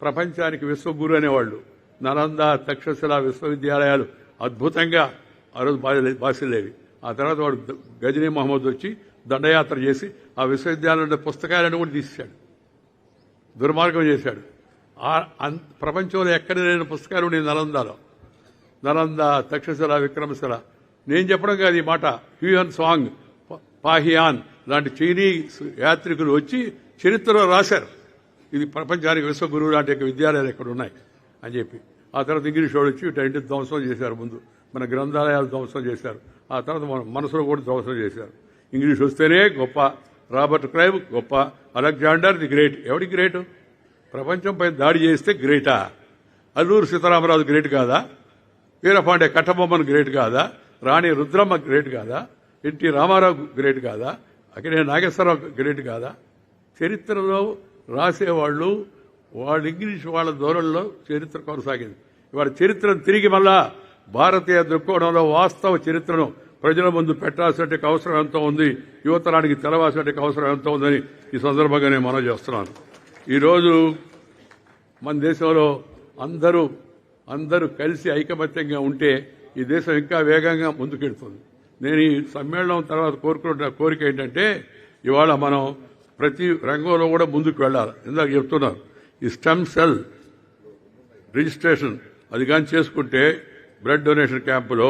ప్రపంచానికి విశ్వగురు అనేవాళ్ళు. నలంద తక్షశిల విశ్వవిద్యాలయాలు అద్భుతంగా ఆ రోజు బాసి- బాసిల్లేవి ఆ తర్వాత వాడు గజనీ మహమ్మద్ వచ్చి దండయాత్ర చేసి ఆ విశ్వవిద్యాలయంలో పుస్తకాలను కూడా తీసేశాడు. దుర్మార్గం చేశాడు. ఆ అన్- ప్రపంచంలో ఎక్కడ లేని పుస్తకాలు నేను నలందాలో. నలంద తక్షశిల విక్రమశిల. నేను చెప్పడం కాదు ఈ మాట. హ్యూయన్ సాంగ్ పాహియాన్ లాంటి చైనీ యాత్రికులు వచ్చి చరిత్రలో రాశారు. ఇది ప్రపంచానికి విశ్వగురువు లాంటి విద్యాలయాలు ఇక్కడ ఉన్నాయి అని చెప్పి. ఆ తర్వాత ఇంగ్లీష్ వాడు వచ్చి ఇటు ధ్వంసం చేశారు ముందు. మన గ్రంథాలయాలు ధ్వంసం చేశారు. ఆ తర్వాత మన మనసులో కూడా ధ్వంసం చేశారు. ఇంగ్లీష్ వస్తేనే గొప్ప. రాబర్ట్ క్రైవ్ గొప్ప. Alexander the great. ఎవడి గ్రేట్? ప్రపంచంపై దాడి చేస్తే గ్రేటా? అల్లూరు సీతారామరాజు గ్రేట్ కాదా? వీరపాండే కట్టబొమ్మన్ గ్రేట్ కాదా? రాణి రుద్రమ్మ గ్రేట్ కాదా? ఎన్టీ రామారావు గ్రేట్ కాదా? అక్కడే నాగేశ్వరరావు గ్రేట్ కాదా? చరిత్రలో రాసేవాళ్ళు వాళ్ళ ఇంగ్లీష్ వాళ్ళ ధోరణిలో చరిత్ర కొనసాగింది. ఇవాళ చరిత్రను తిరిగి మళ్ళా భారతీయ దృక్కోణంలో వాస్తవ చరిత్రను ప్రజల ముందు పెట్టాల్సిన అవసరం ఎంతో ఉంది. యువతరానికి తెలవాల్సిన అవసరం ఎంతో ఉందని ఈ సందర్భంగా నేను మనం చేస్తున్నాను. ఈరోజు మన దేశంలో అందరూ అందరూ కలిసి ఐకమత్యంగా ఉంటే ఈ దేశం ఇంకా వేగంగా ముందుకెడుతుంది నేను ఈ సమ్మేళనం తర్వాత కోరుకుంటున్న కోరిక ఏంటంటే ఇవాళ మనం ప్రతి రంగంలో కూడా ముందుకు వెళ్ళాలి. ఇందాక చెప్తున్నారు. ఈ స్టెమ్ సెల్ రిజిస్ట్రేషన్ అది కానీ చేసుకుంటే బ్లడ్ డొనేషన్ క్యాంపులో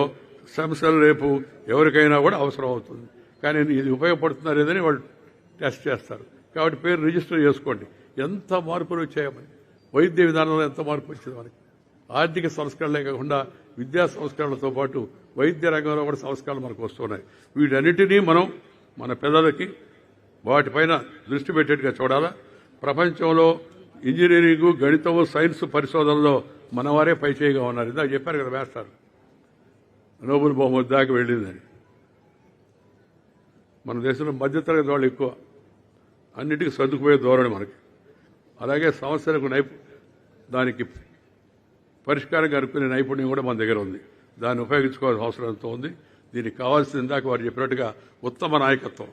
స్టెమ్ సెల్ రేపు ఎవరికైనా కూడా అవసరం అవుతుంది. కానీ ఇది ఉపయోగపడుతుందా లేదని వాళ్ళు టెస్ట్ చేస్తారు. కాబట్టి పేరు రిజిస్టర్ చేసుకోండి. ఎంత మార్పులు వచ్చాయో వైద్య విధానంలో ఎంత మార్పు వచ్చింది మనకి ఆర్థిక సంస్కరణలే కాకుండా విద్యా సంస్కరణలతో పాటు వైద్య రంగంలో కూడా సంస్కరణలు మనకు వస్తున్నాయి. వీటన్నిటినీ మనం మన పిల్లలకి వాటిపైన దృష్టి పెట్టేట్టుగా చూడాలా? ప్రపంచంలో ఇంజనీరింగ్ గణితము సైన్స్ పరిశోధనలో మనవారే పైచేయిగా ఉన్నారు. ఇందాక చెప్పారు కదా వేస్తారు నోబుల్ బహుమతి దాకా వెళ్ళిందని. మన దేశంలో మధ్యతరగతి వాళ్ళు ఎక్కువ. అన్నిటికీ సర్దుకుపోయే ధోరణి మనకి. అలాగే సమస్యలకు నైపు దానికి పరిష్కారం కనుక్కునే నైపుణ్యం కూడా మన దగ్గర ఉంది. దాన్ని ఉపయోగించుకోవాల్సిన అవసరం ఎంతో ఉంది. దీనికి కావాల్సింది ఇందాక వారు చెప్పినట్టుగా ఉత్తమ నాయకత్వం.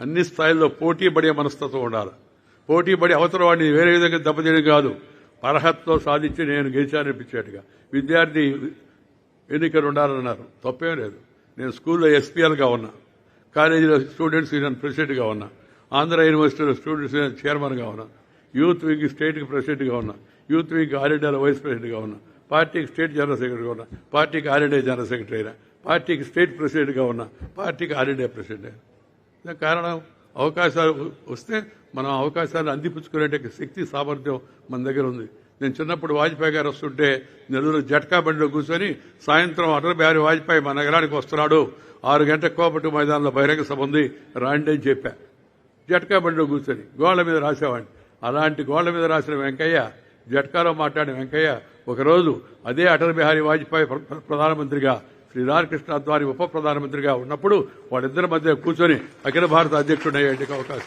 అన్ని స్థాయిల్లో పోటీ పడే మనస్తత్వం ఉండాలి. పోటీ పడి అవతల వాడిని వేరే విధంగా దెబ్బతీయడం కాదు. అర్హతతో సాధించి నేను గెలిచాననిపించేట్టుగా. విద్యార్థి ఎన్నికలు ఉండాలన్నారు. తప్పేం లేదు. నేను స్కూల్లో ఎస్పీఎల్గా ఉన్నా. కాలేజీలో స్టూడెంట్స్ యూనియన్ ప్రెసిడెంట్గా ఉన్నా. ఆంధ్ర యూనివర్సిటీలో స్టూడెంట్స్ యూనియన్ చైర్మన్గా ఉన్నా. యూత్ వింగ్ స్టేట్కి ప్రెసిడెంట్గా ఉన్నా. యూత్ వింగ్ ఆర్ఎండీలో వైస్ ప్రెసిడెంట్గా ఉన్నా. పార్టీకి స్టేట్ జనరల్ సెక్రటరీగా ఉన్నా. పార్టీకి ఆర్ఎండే జనరల్ సెక్రటరీ అయినా. పార్టీకి స్టేట్ ప్రెసిడెంట్గా ఉన్నా. పార్టీకి ఆర్ఎండే ప్రెసిడెంట్ అయినా. కారణం అవకాశాలు వస్తే మనం అవకాశాలు అందిపుచ్చుకునే శక్తి సామర్థ్యం మన దగ్గర ఉంది. నేను చిన్నప్పుడు వాజ్పేయి గారు వస్తుంటే నెల్లూరు జట్కా బండిలో కూర్చొని సాయంత్రం అటల్ బిహారీ వాజ్పేయి మా నగరానికి వస్తున్నాడు. ఆరు గంటల కోపట్టు మైదానంలో బహిరంగ సభ ఉంది. రాండి అని చెప్పా. జట్కా బండిలో కూర్చొని గోళ్ళ మీద రాసేవాడిని. అలాంటి గోళ్ళ మీద రాసిన వెంకయ్య జట్కాలో మాట్లాడిన వెంకయ్య ఒకరోజు అదే అటల్ బిహారీ వాజ్పేయి ప్రధానమంత్రిగా శ్రీ రామకృష్ణ అద్వాని ఉప ప్రధానమంత్రిగా ఉన్నప్పుడు వాళ్ళిద్దరి మధ్య కూర్చొని అఖిల భారత అధ్యక్షుడు అయ్యేందుకు అవకాశం.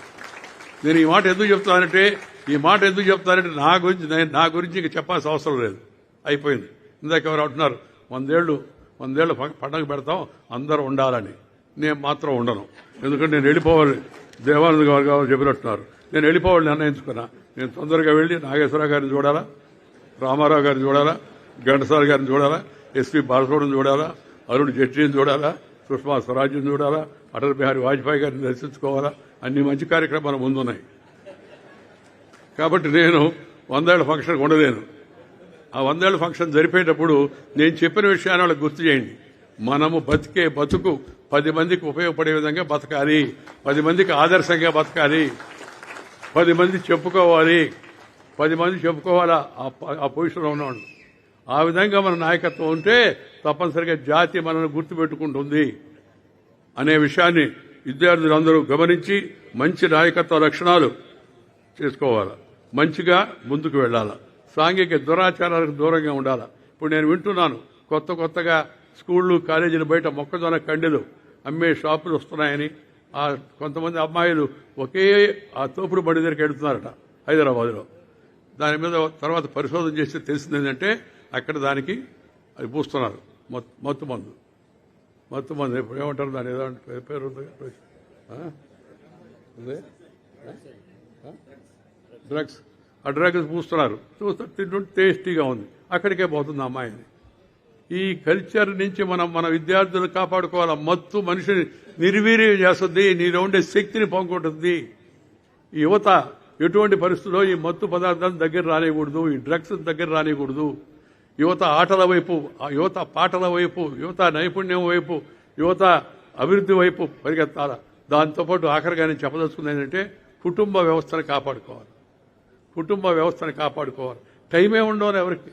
నేను ఈ మాట ఎందుకు చెప్తానంటే ఈ మాట ఎందుకు చెప్తానంటే నా గురించి నేను- నా గురించి ఇంక చెప్పాల్సిన అవసరం లేదు. అయిపోయింది. ఇందాక ఎవరు అంటున్నారు వందేళ్ళు వందేళ్ళు పండగ పెడతాం అందరూ ఉండాలని. నేను మాత్రం ఉండను. ఎందుకంటే నేను వెళ్ళిపోవాలి. దేవానంద గారు గారు చెప్పినట్టున్నారు. నేను వెళ్ళిపోవాలి నిర్ణయించుకున్నా. నేను తొందరగా వెళ్ళి నాగేశ్వర గారిని చూడాలా రామారావు గారిని చూడాలా ఘంటసాల గారిని చూడాలా ఎస్పీ బాలసుబ్రహ్మణ్యం చూడాలా అరుణ్ జైట్లీని చూడాలా? సుష్మా స్వరాజ్యం చూడాలా? అటల్ బిహారీ వాజ్పేయి గారిని దర్శించుకోవాలా? అన్ని మంచి కార్యక్రమాలు ముందున్నాయి. కాబట్టి నేను వందేళ్ళ ఫంక్షన్ ఉండలేను. ఆ వందేళ్ళ ఫంక్షన్ జరిపేటప్పుడు నేను చెప్పిన విషయాన్ని వాళ్ళకి గుర్తు చేయండి. మనము బతికే బతుకు పది మందికి ఉపయోగపడే విధంగా బతకాలి. పది మందికి ఆదర్శంగా బతకాలి. పది మంది చెప్పుకోవాలి. పది మంది చెప్పుకోవాలా? ఆ ఆ పొజిషన్లో ఉన్నవాళ్ళు. ఆ విధంగా మన నాయకత్వం ఉంటే తప్పనిసరిగా జాతి మనల్ని గుర్తుపెట్టుకుంటుంది అనే విషయాన్ని విద్యార్థులందరూ గమనించి మంచి నాయకత్వ లక్షణాలు చేసుకోవాలి. మంచిగా ముందుకు వెళ్ళాలి. సాంఘిక దురాచారాలకు దూరంగా ఉండాలి. ఇప్పుడు నేను వింటున్నాను కొత్త కొత్తగా స్కూళ్ళు కాలేజీలు బయట మొక్కజొన్న కండెలు అమ్మే షాపులు వస్తున్నాయని. ఆ కొంతమంది అమ్మాయిలు ఒకే ఆ తోపుడు బండి దగ్గరికి వెళ్తున్నారట హైదరాబాద్లో. దాని మీద తర్వాత పరిశోధన చేస్తే తెలిసింది ఏంటంటే అక్కడ దానికి అది పూస్తున్నారు. మత్తు మత్తు మందు. మత్తు మందు. ఇప్పుడు ఏమంటారు దాని ఏదో పేరు- పేరు ఉంది? డ్రగ్స్. ఆ? డ్రగ్స్. పూస్తున్నారు. చూస్తే తింటుంటే టేస్టీగా ఉంది. అక్కడికే పోతుంది అమ్మాయిని. ఈ కల్చర్ నుంచి మనం మన విద్యార్థులను కాపాడుకోవాలి? మత్తు మనిషిని నిర్వీర్యం చేస్తుంది. నీలో ఉండే శక్తిని పొంగుకుంటుంది యువత ఎటువంటి పరిస్థితుల్లో ఈ మత్తు పదార్థాన్ని దగ్గర రానియకూడదు ఈ డ్రగ్స్ దగ్గర రానియకూడదు యువత ఆటల వైపు యువత పాటల వైపు యువత నైపుణ్యం వైపు యువత అభివృద్ధి వైపు పరిగెత్తాల? దాంతోపాటు ఆఖరిగా నేను చెప్పదలుచుకుంది ఏంటంటే కుటుంబ వ్యవస్థను కాపాడుకోవాలి. కుటుంబ వ్యవస్థను కాపాడుకోవాలి. టైమే ఉండవు ఎవరికి.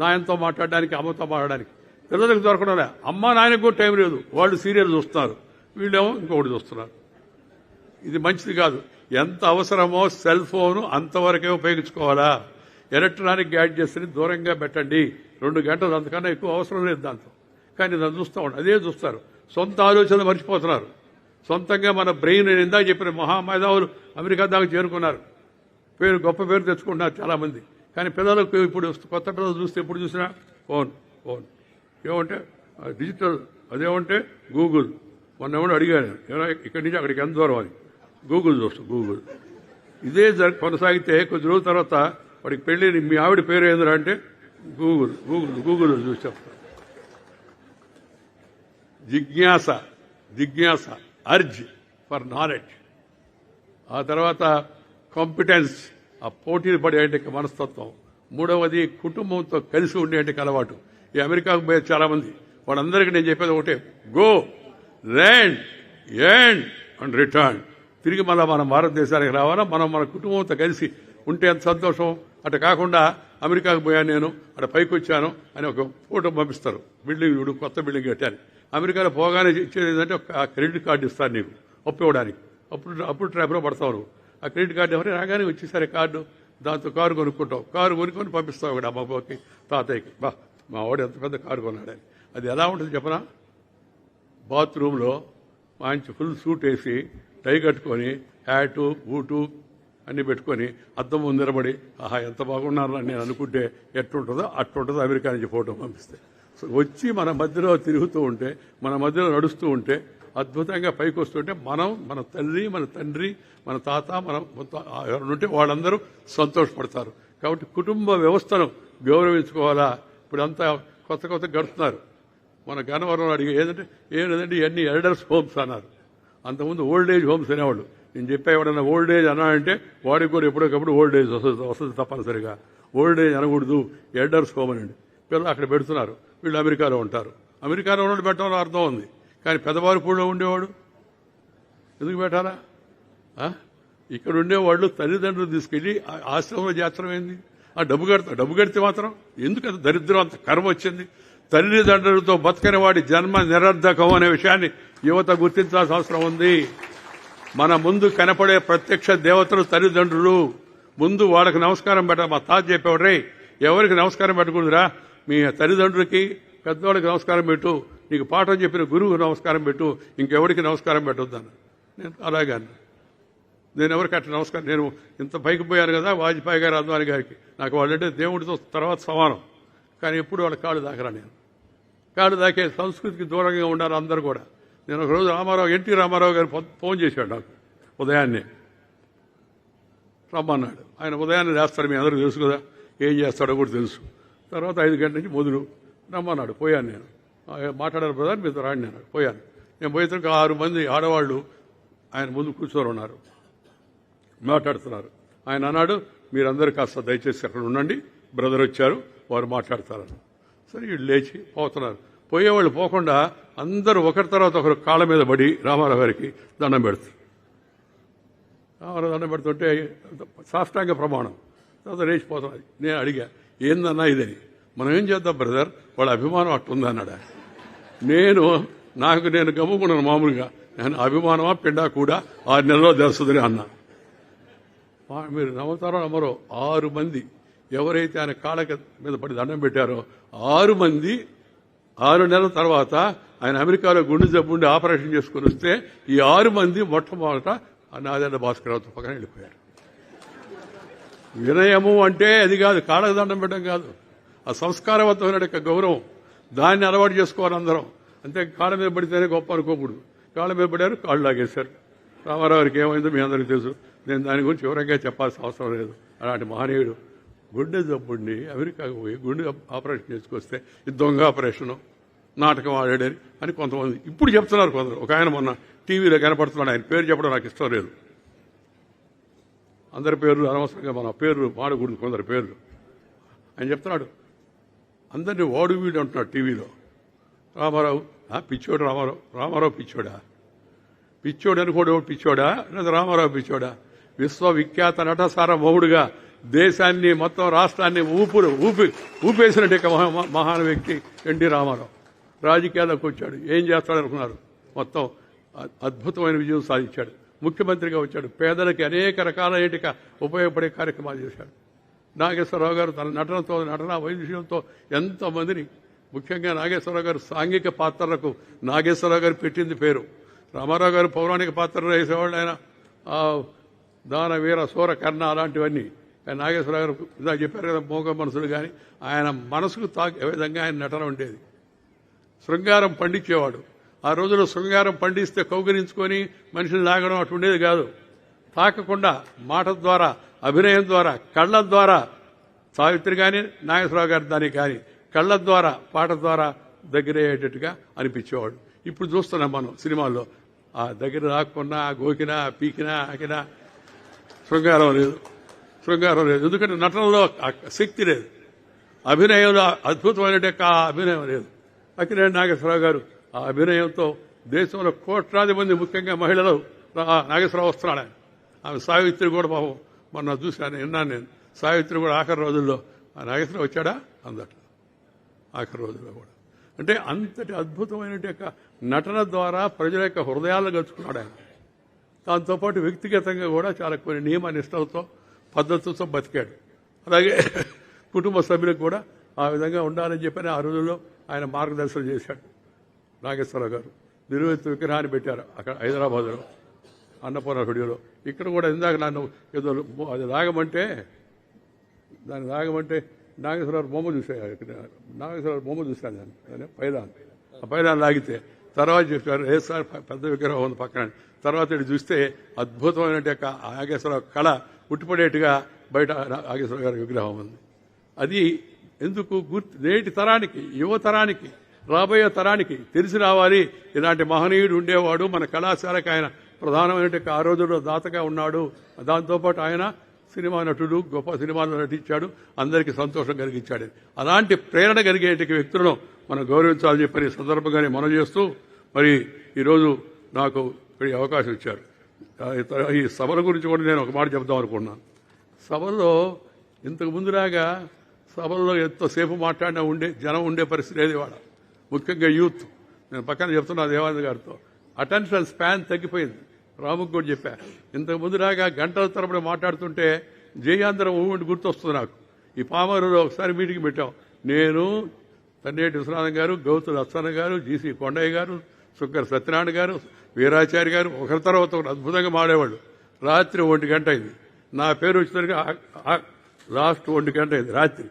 నాయనతో మాట్లాడడానికి అమ్మతో మాట్లాడడానికి. పిల్లలకు దొరకడంలే. అమ్మ నాయనకు కూడా టైం లేదు. వాళ్ళు సీరియల్ చూస్తున్నారు. వీళ్ళేమో ఇంకొకటి చూస్తున్నారు. ఇది మంచిది కాదు. ఎంత అవసరమో సెల్ ఫోను అంతవరకే ఉపయోగించుకోవాలా? ఎలక్ట్రానిక్ గ్యాడ్జెట్స్ని దూరంగా పెట్టండి. రెండు గంటలు అంతకన్నా ఎక్కువ అవసరం లేదు దాంతో కానీ దాన్ని చూస్తూ ఉంటారు అదే చూస్తారు. సొంత ఆలోచనలు మర్చిపోతున్నారు. సొంతంగా మన బ్రెయిన్ నేను ఇందాక చెప్పిన మహామేధావులు అమెరికా దాకా చేరుకున్నారు. పేరు గొప్ప పేరు తెచ్చుకుంటున్నారు చాలామంది. కానీ పిల్లలకు ఇప్పుడు కొత్త పిల్లలు చూస్తే ఎప్పుడు చూసినా ఫోన్ ఫోన్. ఏమంటే డిజిటల్ అదేమంటే గూగుల్. మొన్న ఎవడు అడిగాను ఇక్కడి నుంచి అక్కడికి ఎంత దూరం అని గూగుల్ చూస్తాం గూగుల్. ఇదే జర కొనసాగితే కొద్ది రోజుల తర్వాత వాడికి పెళ్ళి మీ ఆవిడ పేరు ఏందిరా అంటే గూగుల్ గూగుల్ గూగుల్ చూసి చెప్తా. జిజ్ఞాస జిజ్ఞాస అర్జ్ ఫర్ నాలెడ్జ్. ఆ తర్వాత కాంపిటెన్స్ ఆ పోటీలు పడే మనస్తత్వం. మూడవది కుటుంబంతో కలిసి ఉండే అలవాటు. ఈ అమెరికాకు పోయే చాలామంది వాళ్ళందరికీ నేను చెప్పేది ఒకటే go land end and return. తిరిగి మళ్ళీ మనం భారతదేశానికి రావాలా? మనం మన కుటుంబంతో కలిసి ఉంటే ఎంత సంతోషం? అటు కాకుండా అమెరికాకు పోయాను నేను అటు పైకి వచ్చాను అని ఒక ఫోటో పంపిస్తారు. బిల్డింగ్ చూడు కొత్త బిల్డింగ్ కట్టాను అమెరికాలో పోగానే ఇచ్చేది ఏంటంటే ఒక క్రెడిట్ కార్డు ఇస్తాను నీకు అప్పు ఇవ్వడానికి అప్పుడు అప్పుడు ట్రాప్లో పడతావు నువ్వు. ఆ క్రెడిట్ కార్డు ఎవరు రాగానే వచ్చేసారి కార్డు దాంతో కారు కొనుక్కుంటావు. కారు కొనుక్కొని పంపిస్తావు కూడా అమ్మకి తాతయ్యకి. బా మా వాడు ఎంత పెద్ద కారు కొన్నాడని అది ఎలా ఉంటుంది చెప్పనా? బాత్రూంలో మంచి ఫుల్ సూట్ వేసి టై కట్టుకొని హ్యాటు బూటు అన్ని పెట్టుకొని అద్దం ముందు ఆహా ఎంత బాగున్నారో నేను అనుకుంటే ఎట్టుంటుందో అట్టుంటుందో అమెరికా నుంచి ఫోటో పంపిస్తే. సో వచ్చి మన మధ్యలో తిరుగుతూ ఉంటే మన మధ్యలో నడుస్తూ ఉంటే అద్భుతంగా పైకి వస్తుంటే మనం మన తల్లి మన తండ్రి మన తాత మన ఎవరుంటే ఉంటే వాళ్ళందరూ సంతోషపడతారు. కాబట్టి కుటుంబ వ్యవస్థను గౌరవించుకోవాలా? ఇప్పుడు అంతా కొత్త కొత్త గడుతున్నారు మన గనవరం అడిగి ఏదంటే ఏంటంటే ఇవన్నీ ఎల్డర్స్ హోమ్స్ అన్నారు. అంతకుముందు ఓల్డ్ ఏజ్ హోమ్స్ అనేవాళ్ళు. నేను చెప్పా ఎవడన్నా ఓల్డ్ ఏజ్ అన్నాడంటే వాడికి కూడా ఎప్పటికప్పుడు ఓల్డ్ ఏజ్ వస్తుంది వస్తుంది తప్పనిసరిగా. ఓల్డ్ ఏజ్ అనకూడదు ఎల్డర్స్ హోమ్ పిల్లలు అక్కడ పెడుతున్నారు వీళ్ళు అమెరికాలో ఉంటారు. అమెరికాలో ఉన్నట్టు పెట్టడంలో అర్థం ఉంది కానీ పెద్దవారి పూడలో ఉండేవాడు? ఎందుకు పెట్టాలా? ఇక్కడ ఉండేవాళ్ళు తల్లిదండ్రులు తీసుకెళ్ళి ఆ ఆశ్రమంలో చేర్చడం ఏంది? ఆ డబ్బు కడతా డబ్బు కడితే మాత్రం ఎందుకు అంత దరిద్రం అంత కర్మ వచ్చింది? తల్లిదండ్రులతో బతకని వాడి జన్మ నిరర్ధకం అనే విషయాన్ని యువత గుర్తించాల్సిన అవసరం ఉంది. మన ముందు కనపడే ప్రత్యక్ష దేవతలు తల్లిదండ్రులు ముందు వాళ్ళకి నమస్కారం పెట్ట మా తాత చెప్పేవాడు రే ఎవరికి నమస్కారం పెట్టకూడదురా మీ తల్లిదండ్రులకి పెద్దవాళ్ళకి నమస్కారం పెట్టు. నీకు పాఠం చెప్పిన గురువు నమస్కారం పెట్టు. ఇంకెవరికి నమస్కారం పెట్టొద్దాను నేను అలాగే నేను ఎవరికి అట్లా నమస్కారం నేను ఇంత పైకి పోయాను కదా వాజ్పేయి గారు అద్వాని గారికి. నాకు వాళ్ళంటే దేవుడితో తర్వాత సమానం. కానీ ఎప్పుడు వాళ్ళ కాళ్ళు దాకరా నేను. కాళ్ళు దాకే సంస్కృతికి దూరంగా ఉండాలి అందరూ కూడా. నేను ఒక రోజు రామారావు ఎన్టీ రామారావు గారు ఫోన్ చేశాడు నాకు ఉదయాన్నే. రమ్మన్నాడు. ఆయన ఉదయాన్నే చేస్తారు మీ అందరికీ తెలుసు కదా ఏం చేస్తాడో కూడా తెలుసు. తర్వాత ఐదు గంటల నుంచి మొదలు రమ్మన్నాడు పోయాను నేను. మాట్లాడారు బ్రదర్ మీతో రాండి నేను పోయాను. నేను పోయేసరికి ఆరు మంది ఆడవాళ్ళు ఆయన ముందు కూర్చొని ఉన్నారు. మాట్లాడుతున్నారు. ఆయన అన్నాడు మీరందరూ కాస్త దయచేసి అక్కడ ఉండండి. బ్రదర్ వచ్చారు వారు మాట్లాడతారని సరే వీళ్ళు లేచి పోతున్నారు. పోయేవాళ్ళు పోకుండా అందరూ ఒకరి తర్వాత ఒకరు కాళ్ళ మీద పడి రామారావు గారికి దండం పెడతారు రామారావు దండం పెడుతుంటే సాష్టాంగ ప్రమాణం. తర్వాత లేచిపోతున్నది నేను అడిగా ఏందన్నా ఇదని? మనం ఏం చేద్దాం బ్రదర్? వాళ్ళ అభిమానం అట్టుందన్నాడు నేను నాకు నేను గమ్ముకున్నాను మామూలుగా. నేను అభిమానమా పిండా కూడా? ఆరు నెలలో తెలుస్తుందని అన్నా. మీరు నమ్ముతారో నమ్మరో ఆరు మంది ఎవరైతే ఆయన కాళ్ళ మీద పడి దండం పెట్టారో ఆరు మంది ఆరు నెలల తర్వాత ఆయన అమెరికాలో గుండె జబ్బుండి ఆపరేషన్ చేసుకుని వస్తే ఈ ఆరు మంది మొట్టమొదట నాదండ భాస్కరరావుతో పక్కన వెళ్ళిపోయారు. వినయము అంటే అది కాదు కాళ్ళకు దండం పెట్టడం కాదు. ఆ సంస్కారవంతమైన యొక్క గౌరవం. దాన్ని అలవాటు చేసుకోవాలి అందరం. అంతే కాళ్ళ మీద పడితేనే గొప్ప అనుకోకూడదు. కాళ్ళ మీద పడారు కాళ్ళు లాగేశారు. రామారావు గారికి ఏమైందో మీ అందరికీ తెలుసు. నేను దాని గురించి వివరంగా చెప్పాల్సిన అవసరం లేదు. అలాంటి మహనీయుడు. గుండె జబ్బుండి అమెరికాకు పోయి గుండె ఆపరేషన్ చేసుకొస్తే ఇది దొంగ ఆపరేషను నాటకం ఆడాడని అని కొంతమంది ఇప్పుడు చెప్తున్నారు కొందరు. ఒక ఆయన మొన్న టీవీలో కనపడుతున్నాడు. ఆయన పేరు చెప్పడం నాకు ఇష్టం లేదు. అందరి పేర్లు అనవసరంగా మన పేర్లు మాడకూడదు కొందరు పేర్లు. ఆయన చెప్తున్నాడు అందరినీ వాడు వీడు అంటున్నాడు టీవీలో. రామారావు ఆ, పిచ్చోడు రామారావు రామారావు పిచ్చోడా? పిచ్చోడు అనుకోడు పిచ్చోడా? లేదా రామారావు పిచ్చోడా? విశ్వవిఖ్యాత నట సార్వభౌముడుగా దేశాన్ని మొత్తం రాష్ట్రాన్ని ఊపురు ఊపి ఊపేసినట్టు ఇక మహా మహా- మహాన్ వ్యక్తి ఎన్టీ రామారావు. రాజకీయాల్లోకి వచ్చాడు. ఏం చేస్తాడు అనుకున్నారు? మొత్తం అద్భుతమైన విజయం సాధించాడు. ముఖ్యమంత్రిగా వచ్చాడు. పేదలకి అనేక రకాల ఏటిక ఉపయోగపడే కార్యక్రమాలు చేశాడు. నాగేశ్వరరావు గారు తన నటనతో నటన వైద్యంతో ఎంతమందిని ముఖ్యంగా నాగేశ్వరరావు గారు సాంఘిక పాత్రలకు నాగేశ్వరరావు గారు పెట్టింది పేరు. రామారావు గారు పౌరాణిక పాత్రలు వేసేవాళ్ళు ఆయన. దాన వీర సూర కర్ణ అలాంటివన్నీ. నాగేశ్వరరావు గారు ఇలా చెప్పారు కదా మోగ మనసులు కానీ ఆయన మనసుకు తాకే విధంగా ఆయన నటన ఉండేది. శృంగారం పండించేవాడు. ఆ రోజుల్లో శృంగారం పండిస్తే కౌగిలించుకొని మనిషిని లాగడం అటు ఉండేది కాదు. తాకకుండా మాట ద్వారా అభినయం ద్వారా కళ్ళ ద్వారా సావిత్రి కానీ నాగేశ్వరరావు గారి దానికి కానీ కళ్ళ ద్వారా పాట ద్వారా దగ్గరయ్యేటట్టుగా అనిపించేవాడు. ఇప్పుడు చూస్తున్నాం మనం సినిమాల్లో. ఆ దగ్గర రాకున్నా గోకినా పీకినా ఆకినా శృంగారం లేదు శృంగారం లేదు. ఎందుకంటే నటనలో శక్తి లేదు. అభినయంలో అద్భుతమైన యొక్క అభినయం లేదు. అక్కినేని నాగేశ్వరరావు గారు ఆ అభినయంతో దేశంలో కోట్లాది మంది ముఖ్యంగా మహిళలు ఆ నాగేశ్వరరావు వస్తున్నాడు ఆయన. ఆమె సావిత్రి కూడా పాపం మొన్న చూశాను విన్నాను నేను. సావిత్రి కూడా ఆఖరి రోజుల్లో ఆ నాగేశ్వరరావు వచ్చాడా? అందట ఆఖరి రోజుల్లో కూడా. అంటే అంతటి అద్భుతమైన యొక్క నటన ద్వారా ప్రజల యొక్క హృదయాలను గడుచుకున్నాడు ఆయన. దాంతోపాటు వ్యక్తిగతంగా కూడా చాలా కొన్ని నియమ నిష్టలతో పద్ధతులతో బతికాడు. అలాగే కుటుంబ సభ్యులకు కూడా ఆ విధంగా ఉండాలని చెప్పని ఆ రోజుల్లో ఆయన మార్గదర్శనం చేశాడు నాగేశ్వరరావు గారు. నిరువెత్తు విగ్రహాన్ని పెట్టారు అక్కడ హైదరాబాద్లో అన్నపూర్ణ స్టూడియోలో ఇక్కడ కూడా ఇందాక నన్ను ఏదో అది రాగమంటే దాన్ని రాగమంటే నాగేశ్వరరావు బొమ్మ చూసాను నాగేశ్వరరావు బొమ్మ చూశాను నేను దాన్ని పైదాన్. ఆ పైదాన్ లాగితే తర్వాత చెప్పారు ఏ సార్ పెద్ద విగ్రహం ఉంది పక్కన తర్వాత ఇటు చూస్తే అద్భుతమైన యొక్క నాగేశ్వరరావు కళ ఉట్టిపడేట్టుగా బయట నాగేశ్వర గారి విగ్రహం ఉంది. అది ఎందుకు గుర్తు నేటి తరానికి యువతరానికి రాబోయే తరానికి తెలిసి రావాలి. ఇలాంటి మహనీయుడు ఉండేవాడు. మన కళాశాలకు ఆయన ప్రధానమైన ఆ రోజుల్లో దాతగా ఉన్నాడు. దాంతోపాటు ఆయన సినిమా నటుడు గొప్ప సినిమాలు నటించాడు. అందరికీ సంతోషం కలిగించాడు. అలాంటి ప్రేరణ కలిగేటి వ్యక్తులను మనం గౌరవించాలని చెప్పని సందర్భంగానే మనం చేస్తూ మరి ఈరోజు నాకు ఇక్కడ అవకాశం ఇచ్చారు. ఈ సభల గురించి కూడా నేను ఒక మాట చెప్దాం అనుకున్నాను సభల్లో ఇంతకు ముందులాగా సభల్లో ఎంతసేపు మాట్లాడినా ఉండే జనం ఉండే పరిస్థితి లేదు ఇవాళ. ముఖ్యంగా యూత్. నేను పక్కన చెప్తున్నా దేవానంద గారితో. అటెన్షన్ స్పాన్ తగ్గిపోయింది. రాముకు కూడా చెప్పా. ఇంతకు ముందులాగా గంటల తరపున మాట్లాడుతుంటే జయాంధ్ర మూమెంట్ గుర్తొస్తుంది నాకు. ఈ పామరులో ఒకసారి మీటింగ్ పెట్టాం. నేను తన్నేటి విశ్వనాథం గారు గౌతు లచ్చన్న గారు జీసీ కొండయ్య గారు శుక్కర్ సత్యనారాయణ గారు వీరాచారి గారు ఒకరి తర్వాత ఒకరు అద్భుతంగా మాడేవాళ్ళు రాత్రి ఒంటి గంట అయింది. నా పేరు వచ్చిన లాస్ట్ ఒంటి గంట అయింది రాత్రి.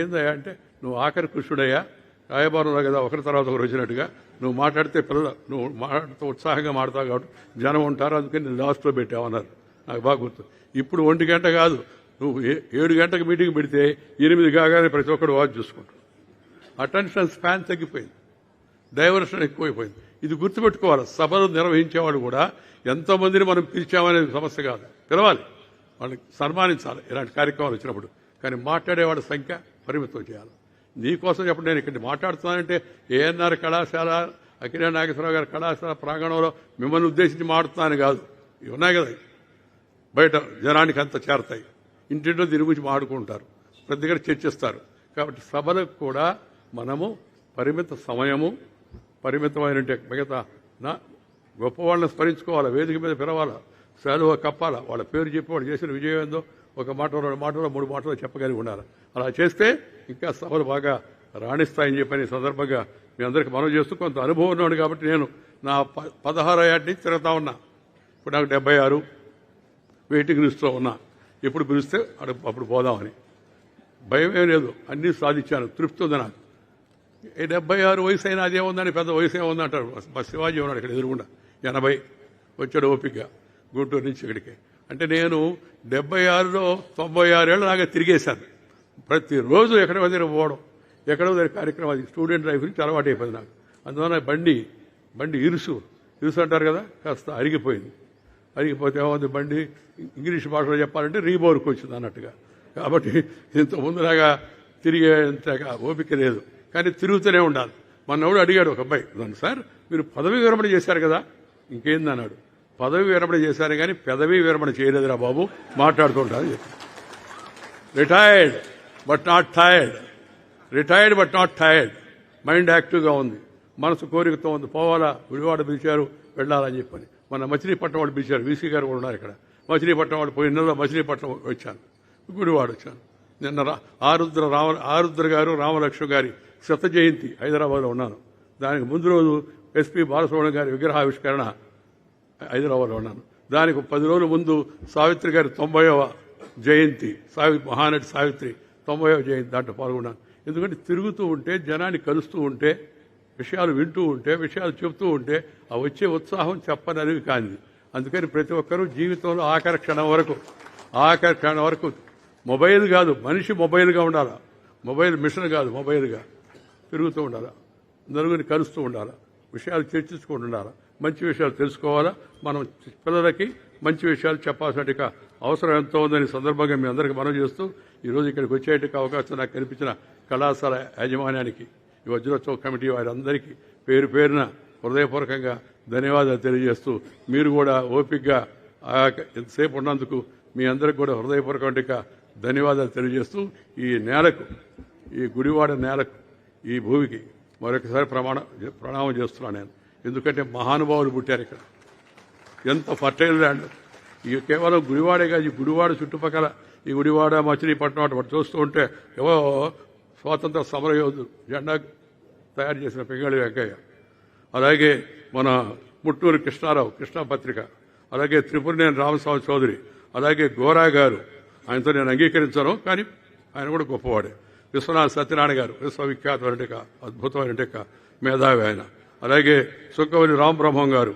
ఏందయ్యా అంటే నువ్వు ఆఖరి కృష్ణుడయ్యా రాయబారంలో కదా ఒకరి తర్వాత ఒకరు వచ్చినట్టుగా. నువ్వు మాట్లాడితే పిల్లలు నువ్వు మాట్లాడుతూ ఉత్సాహంగా మాడతావు కాబట్టి జనం ఉంటారు అందుకని నేను లాస్ట్లో పెట్టావన్నారు. నాకు బాగా గుర్తు. ఇప్పుడు ఒంటి గంట కాదు నువ్వు ఏ- ఏడు గంటకు మీటింగ్ పెడితే ఎనిమిది కాగానే ప్రతి ఒక్కరు వాచ్ చూసుకుంటాడు అటెన్షన్ స్పాన్ తగ్గిపోయింది. డైవర్షన్ ఎక్కువైపోయింది. ఇది గుర్తుపెట్టుకోవాలి. సభను నిర్వహించేవాడు కూడా ఎంతోమందిని మనం పిలిచామనేది సమస్య కాదు. పిలవాలి. వాళ్ళని సన్మానించాలి. ఇలాంటి కార్యక్రమాలు వచ్చినప్పుడు. కానీ మాట్లాడేవాడి సంఖ్య పరిమితం చేయాలి. నీకోసం చెప్పండి నేను ఇక్కడ మాట్లాడుతున్నానంటే ఏఎన్ఆర్ కళాశాల అఖిల నాగేశ్వరరావు గారి కళాశాల ప్రాంగణంలో మిమ్మల్ని ఉద్దేశించి మాట్లాడుతున్నాను కాదు. ఇవి ఉన్నాయి కదా. బయట జనానికి అంత చేరతాయి. ఇంటింటో దీని గురించి మాడుకుంటారు. ప్రతి దగ్గర చర్చిస్తారు. కాబట్టి సభలకు కూడా మనము పరిమిత సమయము పరిమితమైన మిగతా నా గొప్పవాళ్ళని స్మరించుకోవాలి వేదిక మీద పిలవాలా సెలవు కప్పాలా వాళ్ళ పేరు చెప్పి వాళ్ళు చేసిన విజయం ఏందో ఒక మాట రెండు మాటలో మూడు మాటలో చెప్పగలిగి ఉండాలి. అలా చేస్తే ఇంకా సభలు బాగా రాణిస్తాయని చెప్పని సందర్భంగా మీ అందరికి మనం చేస్తూ కొంత అనుభవం ఉన్నాడు కాబట్టి నేను నా ప- పదహారో ఏటి నుంచి తిరుగుతా ఉన్నా. ఇప్పుడు నాకు డెబ్బై ఆరు వెయిటింగ్ లిస్ట్లో ఉన్నా. ఎప్పుడు పిలిస్తే అప్పుడు పోదామని. భయం ఏం లేదు. అన్నీ సాధించాను. తృప్తి ఉంది నాకు. డెబ్బై ఆరు వయసు అయినా అదే ఉందని పెద్ద వయసు ఏముంది అంటారు మా శివాజీ ఉన్నాడు ఇక్కడ ఎదురుగుండా. ఎనభై. వచ్చాడు ఓపిక. గుంటూరు నుంచి ఇక్కడికి. అంటే నేను డెబ్బై ఆరులో తొంభై ఆరేళ్ళు నాకు తిరిగేశాను. ప్రతిరోజు ఎక్కడో దగ్గర పోవడం ఎక్కడో దగ్గర కార్యక్రమం అది స్టూడెంట్ లైఫ్ నుంచి అలవాటు అయిపోయింది నాకు. అందువల్ల బండి బండి ఇరుసు. ఇరుసు అంటారు కదా కాస్త అరిగిపోయింది. అరిగిపోతే ఏమవుతుంది బండి? ఇంగ్లీష్ భాషలో చెప్పాలంటే రీబోర్కి వచ్చింది అన్నట్టుగా. కాబట్టి ఇంత ముందులాగా తిరిగేంతగా ఓపిక లేదు. కానీ తిరుగుతూనే ఉండాలి. మొన్నోడు అడిగాడు ఒక అబ్బాయి దాన్ని సార్ మీరు పదవి విరమణ చేశారు కదా. ఇంకేంది అన్నాడు పదవి విరమణ చేశారు కానీ పెదవి విరమణ చేయలేదురా బాబు మాట్లాడుతుంటారు చెప్పి retired but not tired. Retired but not tired. Mind యాక్టివ్గా ఉంది. మనసు కోరికతో ఉంది. పోవాలా? విడివాడ పిలిచారు వెళ్ళాలని చెప్పని. మన మచిలీపట్నం వాళ్ళు పిలిచారు వీసీ గారు కూడా ఉన్నారు ఇక్కడ. మచిలీపట్నం వాళ్ళు పోయిన నెలలో మచిలీపట్నం వచ్చాను. గుడివాడు వచ్చాను. నిన్న రా- ఆరుద్ర రామ ఆరుద్ర గారు రామలక్ష్మి గారి శత జయంతి హైదరాబాద్లో ఉన్నాను. దానికి ముందు రోజు ఎస్పీ బాలసుబ్రహ్మణ్యం గారి విగ్రహావిష్కరణ హైదరాబాద్లో ఉన్నాను. దానికి పది రోజుల ముందు సావిత్రి గారి తొంభైవ జయంతి సావి మహానటి సావిత్రి తొంభైవ జయంతి దాంట్లో పాల్గొన్నాను. ఎందుకంటే తిరుగుతూ ఉంటే జనాన్ని కలుస్తూ ఉంటే విషయాలు వింటూ ఉంటే విషయాలు చెబుతూ ఉంటే ఆ వచ్చే ఉత్సాహం చెప్పనరివి కానిది. అందుకని ప్రతి ఒక్కరూ జీవితంలో ఆఖరి క్షణం వరకు ఆఖరి క్షణం వరకు మొబైల్ కాదు మనిషి మొబైల్గా ఉండాలి? మొబైల్ మిషన్ కాదు మొబైల్గా. తిరుగుతూ ఉండాలా? నలుగురిని కలుస్తూ ఉండాలా? విషయాలు చర్చించుకుంటూ ఉండాలా? మంచి విషయాలు తెలుసుకోవాలా? మనం పిల్లలకి మంచి విషయాలు చెప్పాల్సిన అవసరం ఎంతో ఉందని సందర్భంగా మీ అందరికీ మనం చేస్తూ ఈరోజు ఇక్కడికి వచ్చేటికి అవకాశం నాకు కల్పించిన కళాశాల యాజమాన్యానికి ఈ వజ్రోత్సవ కమిటీ వారందరికీ పేరు పేరున హృదయపూర్వకంగా ధన్యవాదాలు తెలియజేస్తూ మీరు కూడా ఓపికగా ఆ ఎంతసేపు ఉన్నందుకు మీ అందరికి కూడా హృదయపూర్వకంగా ధన్యవాదాలు తెలియజేస్తూ ఈ నేలకు ఈ గుడివాడ నేలకు ఈ భూమికి మరొకసారి ప్రమాణ ప్రణామం చేస్తున్నాను నేను. ఎందుకంటే మహానుభావులు పుట్టారు ఇక్కడ. ఎంత ఫర్టైల్ ల్యాండ్. ఇక కేవలం గుడివాడే కాదు ఈ గుడివాడ చుట్టుపక్కల ఈ గుడివాడ మచిలీపట్నం అటు చూస్తూ ఉంటే ఏవో స్వాతంత్ర సమరయోధులు జెండా తయారు చేసిన పింగళి వెంకయ్య. అలాగే మన ముట్టూరు కృష్ణారావు కృష్ణా పత్రిక. అలాగే త్రిపురనేని రామస్వామి చౌదరి. అలాగే గోరా గారు. ఆయనతో నేను అంగీకరించను కానీ ఆయన కూడా గొప్పవాడే. విశ్వనాథ సత్యనారాయణ గారు విశ్వవిఖ్యాతమైన అద్భుతమైన మేధావి ఆయన. అలాగే సుక్కవల్లి రామబ్రహ్మం గారు.